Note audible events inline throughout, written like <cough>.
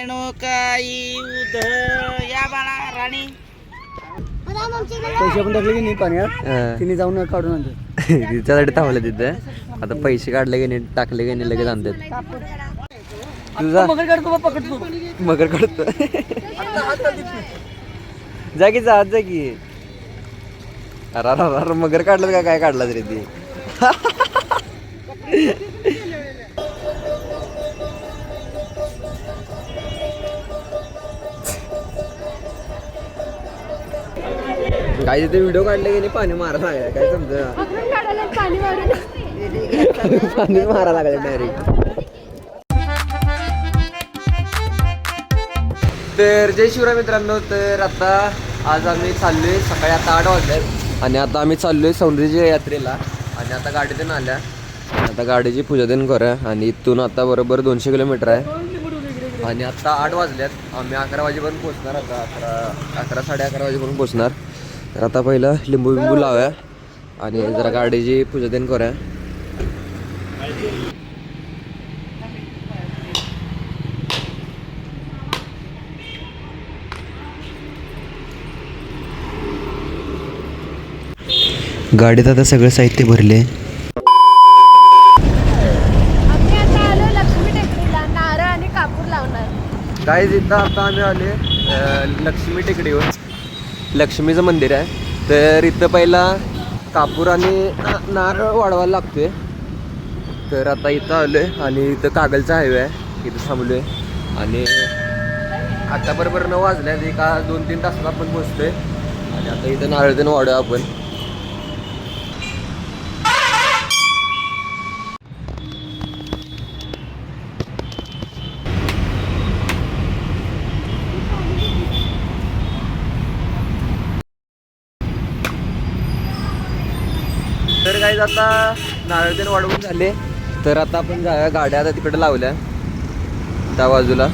काही उध या बाळा राणी. पैसे पण टाकले की नाही पाण्यात तिने जाऊन काढून आणते. <laughs> तिच्यासाठी थांबलं तिथं. आता पैसे काढले की नाही टाकले की नाही लगेच आणतात. तुझा मगर काढतो बा, पकडतो मगर काढतो. जा की जा जा की. अरे अरे अरे मगर काढलं का? काय काढला तरी ती? काय तिथे व्हिडिओ काढले की नाही? पाणी मारा लागला. काय समजा पाणी मारा लागलं डायरेक्ट तर जय शिवराय मित्रांनो तर आता आज आम्ही चाललोय सकाळी आता आठ वाजल्यात आणि आता आम्ही चाललोय सौंदर्याच्या यात्रेला. आणि आता गाडीतून आल्या. आता गाडीची पूजा देऊन करूया आणि इथून आता बरोबर दोनशे किलोमीटर आहे. आणि आता आठ वाजल्यात आम्ही अकरा वाजेपर्यंत पोहोचणार आता. अकरा अकरा साडे अकरा वाजेपर्यंत पोहोचणार. तर आता पहिलं लिंबू बिंबू लावूया आणि जरा गाडीची पूजा देऊन करूया. गाडीत आता सगळं साहित्य भरले. काय इथं आता आम्ही आले लक्ष्मी टेकडीवर. लक्ष्मीचं मंदिर आहे. तर इथं पहिला कापूर आणि नारळ वाढवायला लागतोय. तर आता इथं आलोय आणि इथं कागलचा हायवे आहे. इथं थांबलोय. आणि आता बरोबर नऊ वाजल्यात. एका दोन तीन तासात आपण पोचतोय आणि आता इथं नारळ देणं वाढूया आपण. काही आता नारळ तेल वाढवून झाले. तर आता आपण जाऊया गाड्या आता तिकडे लावल्या. त्या बाजूला.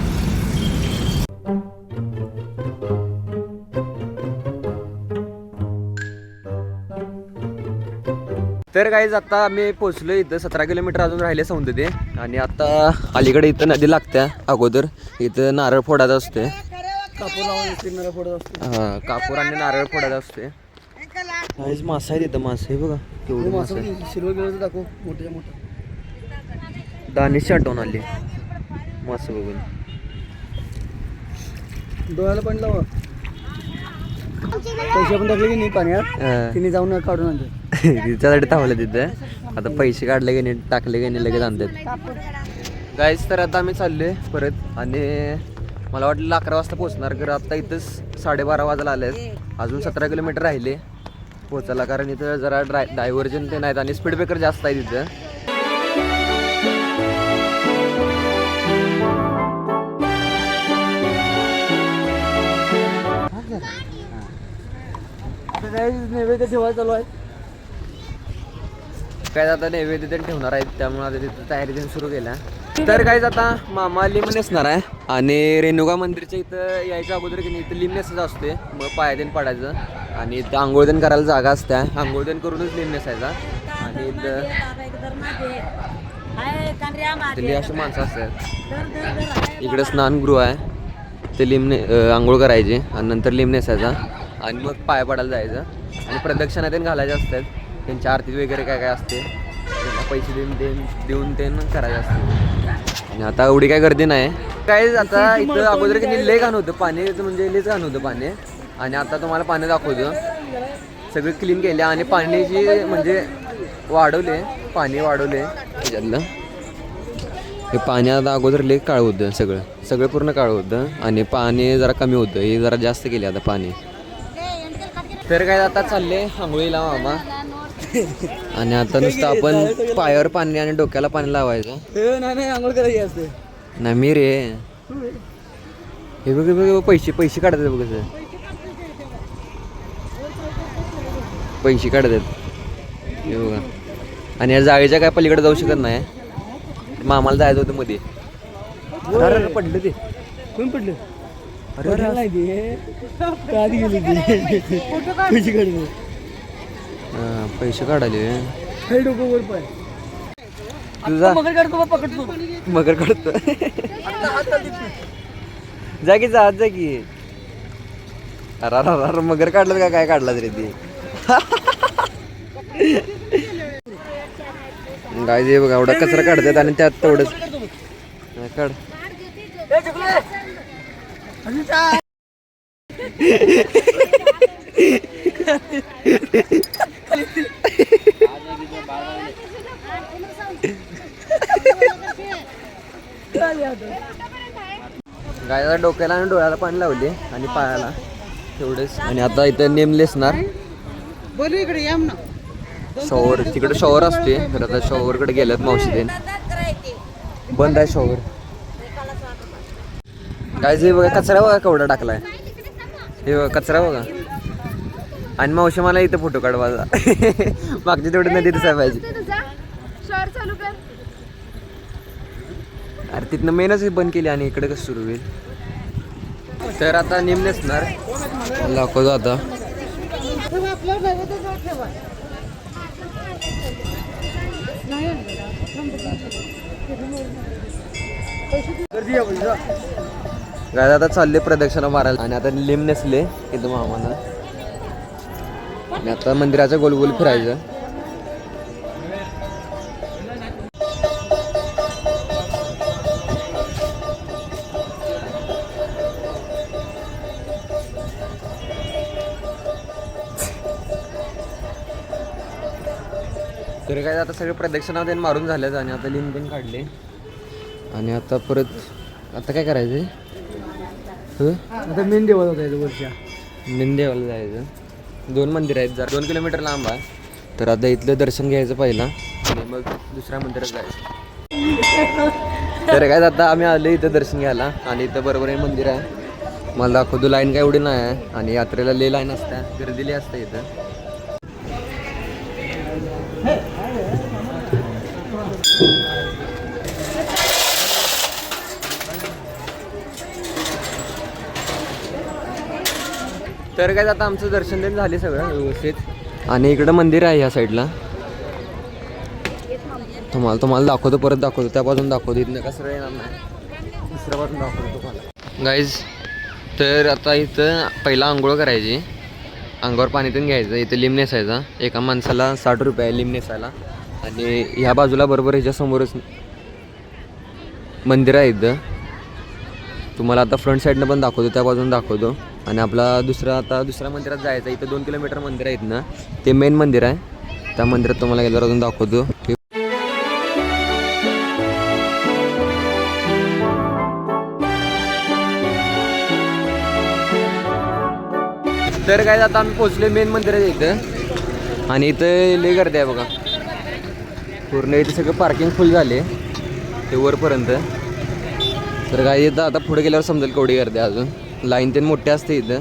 तर काही आता आम्ही पोचलो इथं. सतरा किलोमीटर अजून राहिले सौंदर्य. आणि आता अलीकडे इथं नदी लागत्या अगोदर. इथं नारळ फोडायचं असते कापूर लावून फिरणारा फोडत असतो हा कापूर आणि नारळ फोडायचं असते काहीच मासा आहे तिथं मासा आहे बघा केवढी मासा आहे शिरवळ गेलं दाखव मोठ्या मोठा. दानिश आठवण आली. मस्त बघून. डोळ्याला पण लावा. पैसे पण टाकले की नाही पाण्यात? तिने जाऊन काढून आणते <laughs> तिच्यासाठी थांबलं तिथं. आता पैसे काढले की नाही टाकले की नाही लगेच आणतात. गाईच तर आता आम्ही चाललोय परत आणि मला वाटलं अकरा वाजता पोहोचणार कारण आता इथंच साडेबारा वाजायला आले अजून सतरा किलोमीटर राहिले. पोचायला कारण इथं जरा ड्राय डायव्हर्जन ते नाहीत आणि स्पीड ब्रेकर जास्त आहे तिथं नैवेद्य ठेवायला चालू आहे. काय आता नैवेद्य ते ठेवणार आहेत त्यामुळे आता तिथं तयारी त्यांनी सुरू केल्या. तर काय आता मामा लिम नेसणार आहे आणि रेणुका मंदिरच्या इथं यायच्या अगोदर की नाही इथं लिम नेसायचं असते मग पायादेन पडायचं. आणि इथं आंघोळ देण करायला जागा असते आंघोळ देण करूनच लिम नेसायचा आणि इथं इथली अशी माणसं असतात. इकडे स्नानगृह आहे. ते लिम ने अं, आंघोळ करायची आणि नंतर लिम नेसायचा आणि मग पाया पडायला जायचं. आणि प्रदक्षिणा तेन घालायच्या असतात. त्यांची आरती वगैरे काय काय असते. त्यांना पैसे देऊन देऊन देऊन ते करायचं असते. आणि आता एवढी काय गर्दी नाही. काय आता इथं अगोदर की लय घाण होतं. पाणी म्हणजे लयच घाण होतं पाणी. आणि आता तुम्हाला पाणी दाखवतो सगळे क्लीन केले आणि पाण्याची म्हणजे वाढवले पाणी वाढवले. त्याच्यातलं हे पाणी आता अगोदर लई काळ होतं सगळं. सगळं पूर्ण काळ होतं आणि पाणी जरा कमी होतं. हे जरा जास्त केले आता पाणी. तर काय आता चालले आंघोळीला मामा. आणि आता नुसतं आपण पायावर पाणी आणि डोक्याला पाणी लावायचं. नाही नाही आंघोळ करायची असते. नाही मी रे. हे बघ हे बघ बघ, पैसे पैसे काढतात बघ कसं. पैसे काढतात. हे बघा. आणि या जाळीच्या काय पलीकडे जाऊ शकत नाही. मामाला जायचं होतं मध्ये. अरे, पडलं ते. कोण पडलं? अरे, अरे, नाही ते. का आधी गेली ते. पैसे काढले. हा, पैसे काढाले हे डोकं वर पाय. तुझा मगर काढतो बा, पकडतो मगर काढतो. जा की जा जा की. अरे मगर काढलं का काय काढला रे ती? गाय जे बघा एवढा कचरा काढतात आणि त्यात तेवढंच. काढ. गायला डोक्याला आणि डोळ्याला पाणी लावले आणि पायाला. तेवढेच आणि आता इथं नेम लेसणार. बोलू इकडे या ना शॉवर तिकडे शॉवर असते तर आता शॉवरकडे गेल्यात मावशी ते बंद आहे शॉवर. काय जे बघा कचरा बघा केवढा टाकलाय. हे बघा कचरा बघा. आणि मावशी मला इथं फोटो काढ माझा <laughs> मागची तेवढी नदी दिसायला पाहिजे. अरे तिथनं मेनच हे बंद केली आणि इकडे कसं सुरू होईल? तर आता नेम नेसणार दाखवतो आता आपलं नैवेद्य ठेवा. काय आता चालले प्रदक्षिणा मारायला. आणि आता लिंब नेसले इथं मामानं. आणि आता मंदिराच्या गोलगोल फिरायचं. तर काय आता सगळे प्रदक्षिणा त्यांनी मारून झाल्यात आणि आता लिंब पण काढले. आणि आता परत आता काय करायचं हं? आता मेन देवाला जायचं वरच्या. निंदेवाला जायचं. दोन मंदिर आहेत जर. दोन किलोमीटर लांब आहे. तर आता इथलं दर्शन घ्यायचं पहिला. आणि मग दुसऱ्या मंदिरात जायचं. तर काय आता आम्ही आलो इथं दर्शन घ्यायला. आणि इथं बरोबर हे मंदिर आहे. मला दाखवतो लाईन काय एवढी नाही आहे. आणि यात्रेला ले लाईन असते गर्दीली असते इथं. तर काय आता आमचं दर्शन दिन झाले सगळं व्यवस्थित. आणि इकडं मंदिर आहे ह्या साईडला तुम्हाला तुम्हाला दाखवतो परत दाखवतो. त्या बाजून दाखवतो इथनं कसं येणार नाही. दुसऱ्या बाजून दाखवतो तुम्हाला. गाईज तर आता इथं पहिला आंघोळ करायची. अंगावर पाणी पण घ्यायचं. इथं लिंब नेसायचा. एका माणसाला साठ रुपये आहे लिंब नेसायला. आणि ह्या बाजूला बरोबर ह्याच्या समोरच मंदिर आहे इथं. तुम्हाला आता फ्रंट साईडनं पण दाखवतो त्या बाजून दाखवतो. आणि आपला दुसरा आता दुसऱ्या मंदिरात जायचं इथं दोन किलोमीटर मंदिर आहेत ना ते मेन मंदिर आहे. त्या मंदिरात तुम्हाला गेल्यावर अजून दाखवतो. तर काय आता आम्ही पोहोचलो मेन मंदिर आहे इथं. आणि इथं लई गर्दी आहे बघा. पूर्ण इथं सगळं पार्किंग फुल झाले. ते वरपर्यंत. तर काय इथं आता पुढे गेल्यावर समजेल केवढी गर्दी आहे अजून. लाईन ते मोठे असते इथं.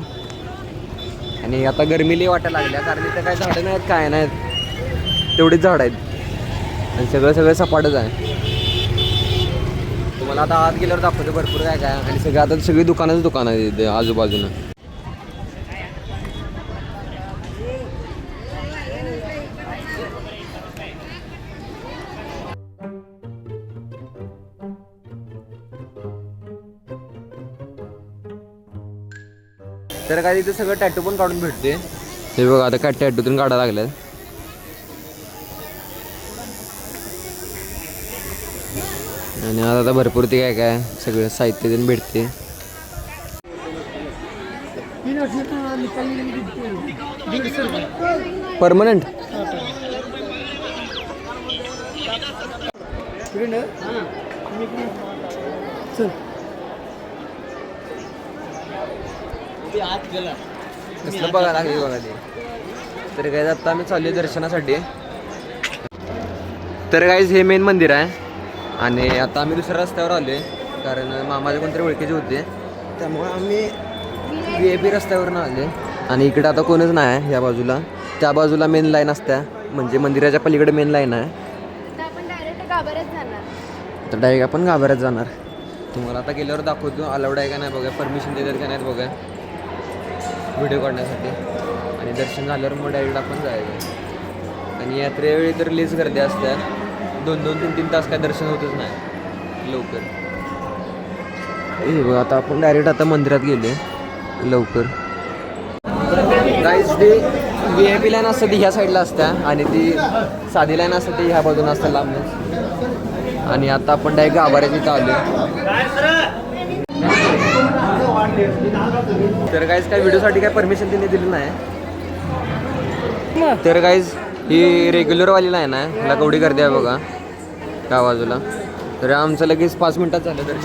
आणि आता गरमीली वाटायला लागल्या कारण इथं काय झाडं नाहीत काय नाहीत. तेवढीच झाडं आहेत. आणि सगळं सगळं सपाटच आहे. तुम्हाला आता आत गेल्यावर दाखवतो भरपूर काय काय. आणि सगळं आता सगळी दुकानच दुकान आहेत इथे आजूबाजूनं. तर काय तिथे सगळं टॅटू पण काढून भेटते. हे बघा आता काय टॅटूतून काढायला लागल्यात. आणि आता भरपूर ते काय काय सगळं साहित्य देऊन भेटते. परमनंट चल. कसलं बघा लागले बघा ते तर काय आता आम्ही चाललोय दर्शनासाठी. तर काहीच हे मेन मंदिर आहे. आणि आता आम्ही दुसऱ्या रस्त्यावर आलोय कारण मामाचे कोणतरी ओळखीचे होते. त्यामुळे आम्ही व्ही आय पी रस्त्यावरून आले आणि इकडे आता कोणच नाही आहे या बाजूला. त्या बाजूला मेन लाईन असत्या. म्हणजे मंदिराच्या पलीकडे मेन लाईन आहे. तर आपण डायरेक्ट गाभाऱ्यात जाणार. तर डायरेक्ट आपण गाभाऱ्यात जाणार. तुम्हाला आता गेल्यावर दाखवतो अलाउड आहे का नाही बघा परमिशन देतात का नाहीत बघा व्हिडिओ काढण्यासाठी. आणि दर्शन झाल्यावर मग डायरेक्ट आपण जायचं. आणि यात्रेवेळी तर लेस गर्दी असतात दोन दोन तीन तीन तास काय दर्शन होतच नाही. लवकर. हे बघ आता आपण डायरेक्ट आता मंदिरात गेले. लवकर. गाईज ती व्ही आय पी लाईन असतं ती ह्या साईडला असत्या. आणि ती साधी लाईन असते ती ह्या बाजून असतं लांबच आणि आता आपण डायरेक्ट गाभाऱ्यात इथं आलो तर गाईज काय व्हिडिओसाठी काय परमिशन तिने दिली नाही. तर गाईज ही रेग्युलरवाली लाईन आहे मला कवडी गर्दी आहे बघा त्या बाजूला. तर आमचं लगेच पाच मिनटात झालं तर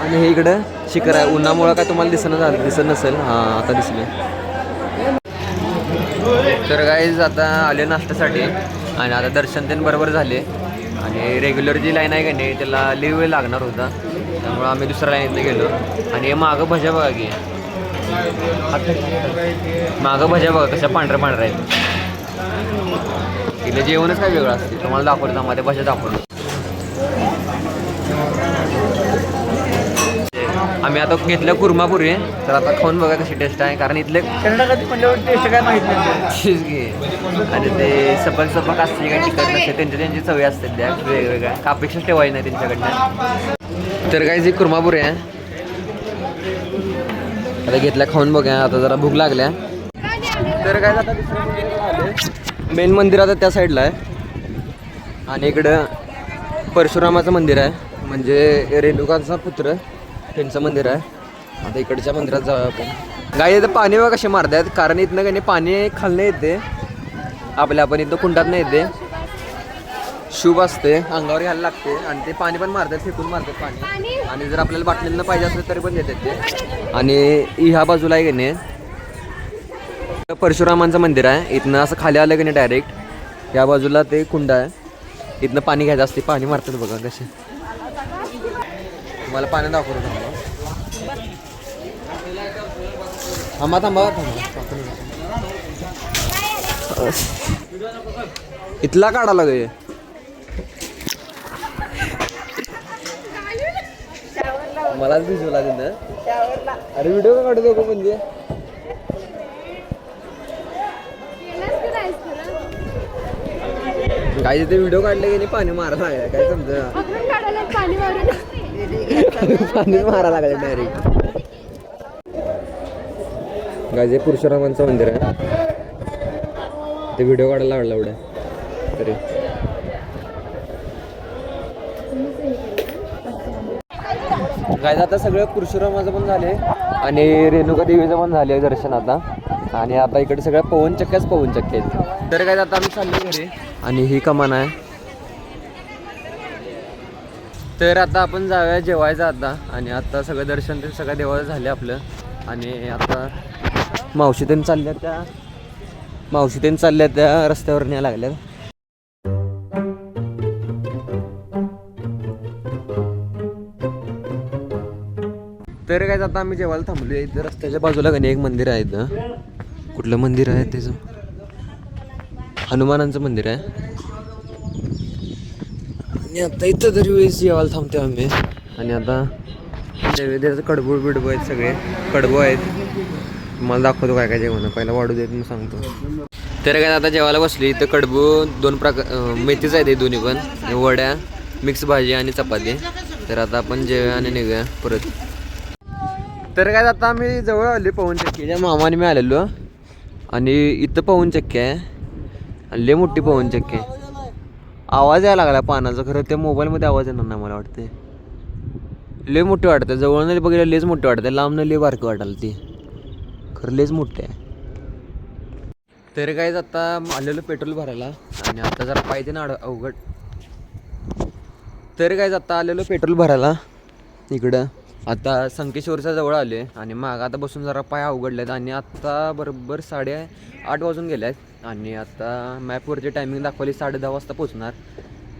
आणि हे इकडं शिखर आहे. उन्हामुळं काय तुम्हाला दिसणं झालं दिसत नसेल. हां आता दिसले. तर गाईज आता आले नाश्त्यासाठी. आणि आता दर्शन तेन बरोबर झाले. आणि रेग्युलर जी लाईन आहे का नाही त्याला लिव लागणार होता. त्यामुळं आम्ही दुसऱ्या लाईनला गेलो. आणि हे मागं भज्या बघा की. मागं भज्या बघा कशा पांढऱ्या पांढऱ्या आहेत. तिला जेवणच काय वेगळं असते. तुम्हाला दाखवतो मध्ये भज्या दाखवतो. आम्ही आता घेतलं कुर्मापुरी तर आता खाऊन बघा कशी टेस्ट आहे. कारण इथले टेस्ट काय माहीत नाही. आणि ते सपक सपक असते काय नसते त्यांच्या त्यांची चवी असतात त्या वेगवेगळ्या. अपेक्षाच ठेवायची नाही त्यांच्याकडनं. तर काय जी कुर्मापुरी आहे. आता घेतल्या खाऊन बघा आता जरा भूक लागल्या. तर काय आता मेन मंदिर आता त्या साईडला आहे. आणि इकडं परशुरामाचं मंदिर आहे. म्हणजे रेणुकांचा पुत्र त्यांचं मंदिर आहे. आता इकडच्या मंदिरात जाऊ आपण. गाई इथं पाणी बघा कसे आहेत कारण इथनं काही पाणी खालणं येते. आपल्या आपण इथं कुंडात नाही येते. शुभ असते अंगावर घ्यायला लागते आणि ते पाणी पण मारतात फेकून मारतात पाणी. आणि जर आपल्याला बाटलींना पाहिजे असेल तरी पण देतात ते. आणि ह्या बाजूला आहे की नाही परशुरामांचं मंदिर आहे. इथनं असं खाली आलं की नाही डायरेक्ट या बाजूला ते कुंड आहे. इथनं पाणी घ्यायचं असते पाणी मारतात बघा कसे. मला पाणी दाखवतो थांबा. थांबा थांबा थांबा. इथला काढा लागे मलाच भिजवला तिथं अरे व्हिडिओ का काढू नको म्हणजे? काय तिथे व्हिडिओ काढले की नाही पाणी मारायला लागलं काय समजा? <laughs> पाणी मारा लागले डायरेक्ट गाजे परशुरामांचं मंदिर आहे. ते व्हिडिओ काढायला लागला एवढ्या तरी. काय आता सगळं परशुरामाचं पण झाले आणि रेणुका देवीचं पण झाले दर्शन आता. आणि आता इकडे सगळ्या पवन चक्क्याच पवन चक्क्या आहेत. तर काय आता आम्ही चाललो घरी आणि ही कमान आहे. तर आता आपण जाऊया जेवायचं आता. आणि आता सगळं दर्शन ते सगळ्या देवाचं झाले आपलं. आणि आता मावशीतेन चालल्या त्या मावशीतेन चालल्या त्या रस्त्यावर न्याय लागल्या तर काय आता आम्ही जेवायला थांबलो इथं. रस्त्याच्या बाजूला गणे एक मंदिर आहे इथं. कुठलं मंदिर आहे त्याचं हनुमानांचं मंदिर आहे. आणि आता इथं तरी वेळेस जेवायला थांबतो आम्ही. आणि आता नैवेद्याचं कडबू बिडबू आहेत सगळे. कडबू आहेत. मला दाखवतो काय काय जेवण पहिला वाढू देत मी सांगतो. तर काय आता जेवायला बसली इथं कडबू दोन प्रकार मेथीच आहेत दोन्ही पण. वड्या मिक्स भाजी आणि चपाती. तर आता आपण जेवूया आणि निघूया परत. तर काय आता आम्ही जवळ आले पवन चक्कीच्या मामाने मी आलेलो. आणि इथं पवन चक्की आहे. आणि लय मोठी पवन चक्की आहे. आवाज यायला लागला पानाचा खरं त्या मोबाईलमध्ये आवाज येणार नाही मला वाटते लय मोठी वाटते जवळ नाही बघितलं लेच मोठी वाटते लांब लय बारकी वाटायला ती. खरं लयच मोठी आहे. तर काय आता आलेलो पेट्रोल भरायला. आणि आता जरा पाहिजे ना अवघड. तर काय आता आलेलो पेट्रोल भरायला. इकडं. आता संकेश्वरच्या जवळ आले आणि माग आता बसून जरा पाय अवघडलेत आणि आत्ता बरोबर साडे आठ वाजून गेले आहेत आणि आता मॅपवरची टायमिंग दाखवली साडे दहा वाजता पोचणार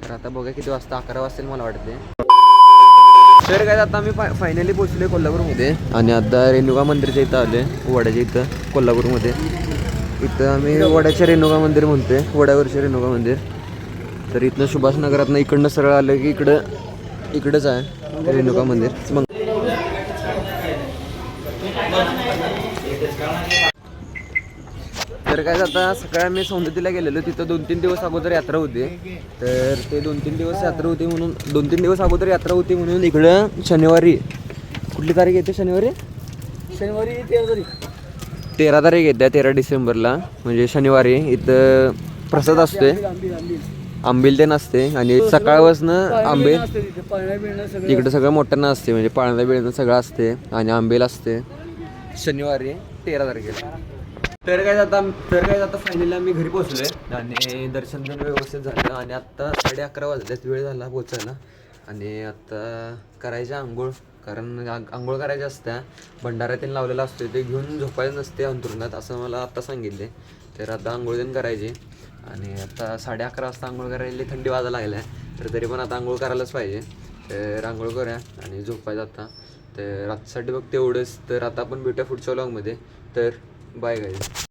तर आता बघा किती वाजता अकरा वाजतील मला वाटते तर काय आता आम्ही फायनली पोचले कोल्हापूरमध्ये आणि आता रेणुका मंदिरच्या इथं आले वड्याच्या इथं कोल्हापूरमध्ये. इथं आम्ही वड्याच्या रेणुका मंदिर म्हणतोय वड्यावरचे रेणुका मंदिर. तर इथनं सुभाषनगरातनं इकडनं सरळ आलं की इकडं इकडंच आहे रेणुका मंदिर. मग काय आता सकाळी आम्ही सौंदतीला गेलेलो. तिथं दोन तीन दिवस अगोदर यात्रा होती. तर ते दोन तीन दिवस यात्रा होती म्हणून दोन तीन दिवस अगोदर यात्रा होती म्हणून इकडं शनिवारी. कुठली तारीख येते शनिवारी? शनिवारी तेरा तारीख. तेरा तारीख येते तेरा डिसेंबरला. म्हणजे शनिवारी इथं प्रसाद असतोय. आंबील ते नसते आणि सकाळपासनं आंबील इकडे सगळं मोठ्यानं असते. म्हणजे पाळणं बिळणं सगळं असते. आणि आंबेल असते. शनिवारी तेरा तारखेला तर काय आता तर काय आता फायनली आम्ही घरी पोहोचलोय. आणि दर्शन पण व्यवस्थित झालं. आणि आत्ता साडे अकरा वाजल्यात वेळ झाला पोचायला आणि आत्ता करायचं आंघोळ. कारण आंघोळ करायची असत्या. भंडारा लावलेला असतो ते घेऊन झोपायचं नसते अंतरुणात असं मला आत्ता सांगितले तर आता आंघोळ देऊन करायची. आणि आता साडे अकरा वाजता आंघोळ करायला थंडी वाजायला लागल्या. तर तरी पण आता आंघोळ करायलाच पाहिजे. तर आंघोळ करूया आणि झोपायचं आता. तर आजसाठी बघ तेवढंच. तर आता आपण भेटूया पुढच्या लॉगमध्ये तर बाय गाईज